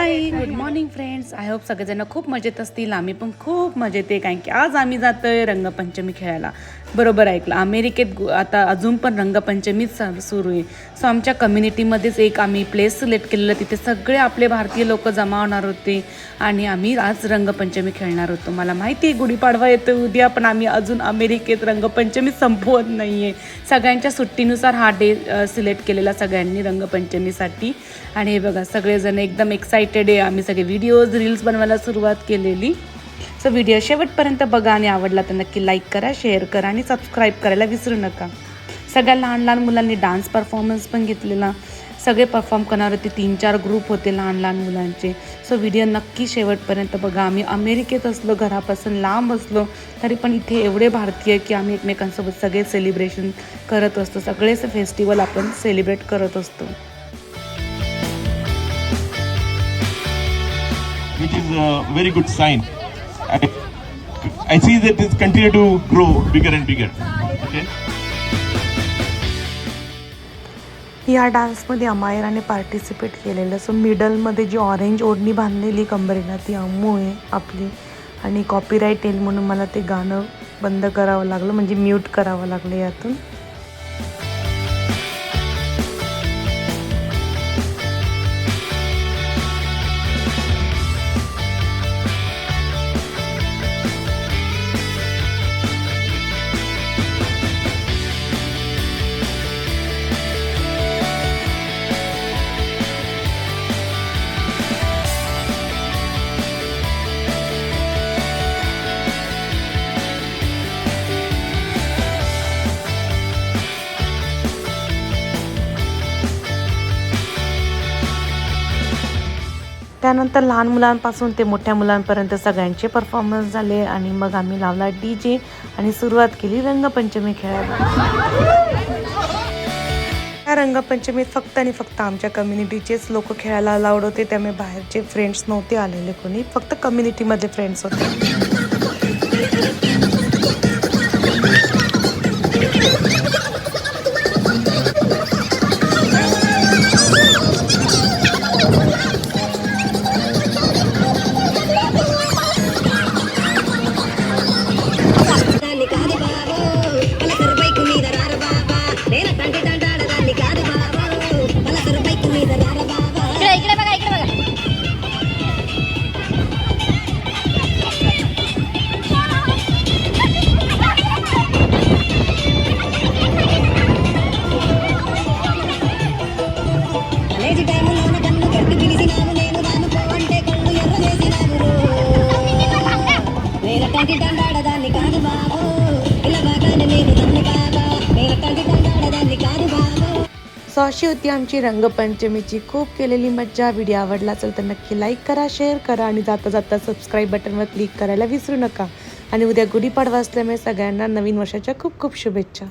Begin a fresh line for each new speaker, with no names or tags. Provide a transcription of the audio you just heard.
Hi good morning friends I hope सगळेजण खूप मजेत असतील. आम्ही पण खूप मजेत आहे कारण की आज आम्ही जातोय रंगपंचमी खेळायला. बरोबर ऐकलं. अमेरिकेत गु- आता अजून पण रंगपंचमीच सुरू आहे. सो आमच्या कम्युनिटीमध्येच एक आम्ही प्लेस सिलेक्ट केलेलं. तिथे सगळे आपले भारतीय लोक जमा होणार होते. आणि आम्ही आज रंगपंचमी खेळणार होतो. मला माहिती आहे गुढीपाडवा येतो उद्या पण आम्ही अजून अमेरिकेत रंगपंचमी संपवत नाही आहे सगळ्यांच्या सुट्टीनुसार हा डे सिलेक्ट केलेला सगळ्यांनी रंगपंचमीसाठी. आणि हे बघा सगळेजण एकदम एक्सायटेड आहे. आम्ही सगळे व्हिडिओज रील्स बनवायला सुरुवात केलेली. सो व्हिडिओ शेवटपर्यंत बघा आणि आवडला तर नक्की लाईक करा शेअर करा आणि सबस्क्राईब करायला विसरू नका. सगळ्या लहान लहान मुलांनी डान्स परफॉर्मन्स पण घेतलेला. सगळे परफॉर्म करणार होते तीन चार ग्रुप होते लहान लहान मुलांचे. सो व्हिडिओ नक्की शेवटपर्यंत बघा. आम्ही अमेरिकेत असलो घरापासून लांब असलो तरी पण इथे एवढे भारतीय की आम्ही एकमेकांसोबत सगळे सेलिब्रेशन करत असतो. सगळेच फेस्टिवल आपण सेलिब्रेट करत असतो.
Which good a. I, I see that it's continue to grow bigger and bigger. Okay.
या डान्समध्ये अमायराने पार्टिसिपेट केलेलं सो मिडलमध्ये जी ऑरेंज ओढणी बांधलेली कंबरेला ती अम्मू आहे आपली आणि कॉपीराईट येईल म्हणून मला ते गाणं बंद करावं लागलं म्हणजे म्यूट करावं लागलं यातून त्यानंतर लहान मुलांपासून ते मोठ्या मुलांपर्यंत सगळ्यांचे परफॉर्मन्स झाले आणि मग आम्ही लावला डी जे आणि सुरुवात केली रंगपंचमी खेळायला. त्या रंगपंचमीत फक्त आणि फक्त आमच्या कम्युनिटीचेच लोक खेळायला अलाउड होते. त्यामुळे बाहेरचे फ्रेंड्स नव्हते आलेले कोणी. फक्त कम्युनिटीमधले फ्रेंड्स होते. सो अशी होती आमची रंगपंचमीची खूप केलेली मज्जा. व्हिडिओ आवडला असेल तर नक्की लाईक करा शेअर करा आणि जाता जाता सबस्क्राईब बटनवर क्लिक करायला विसरू नका. आणि उद्या गुढीपाडवा असल्यामुळे सगळ्यांना नवीन वर्षाच्या खूप खूप शुभेच्छा.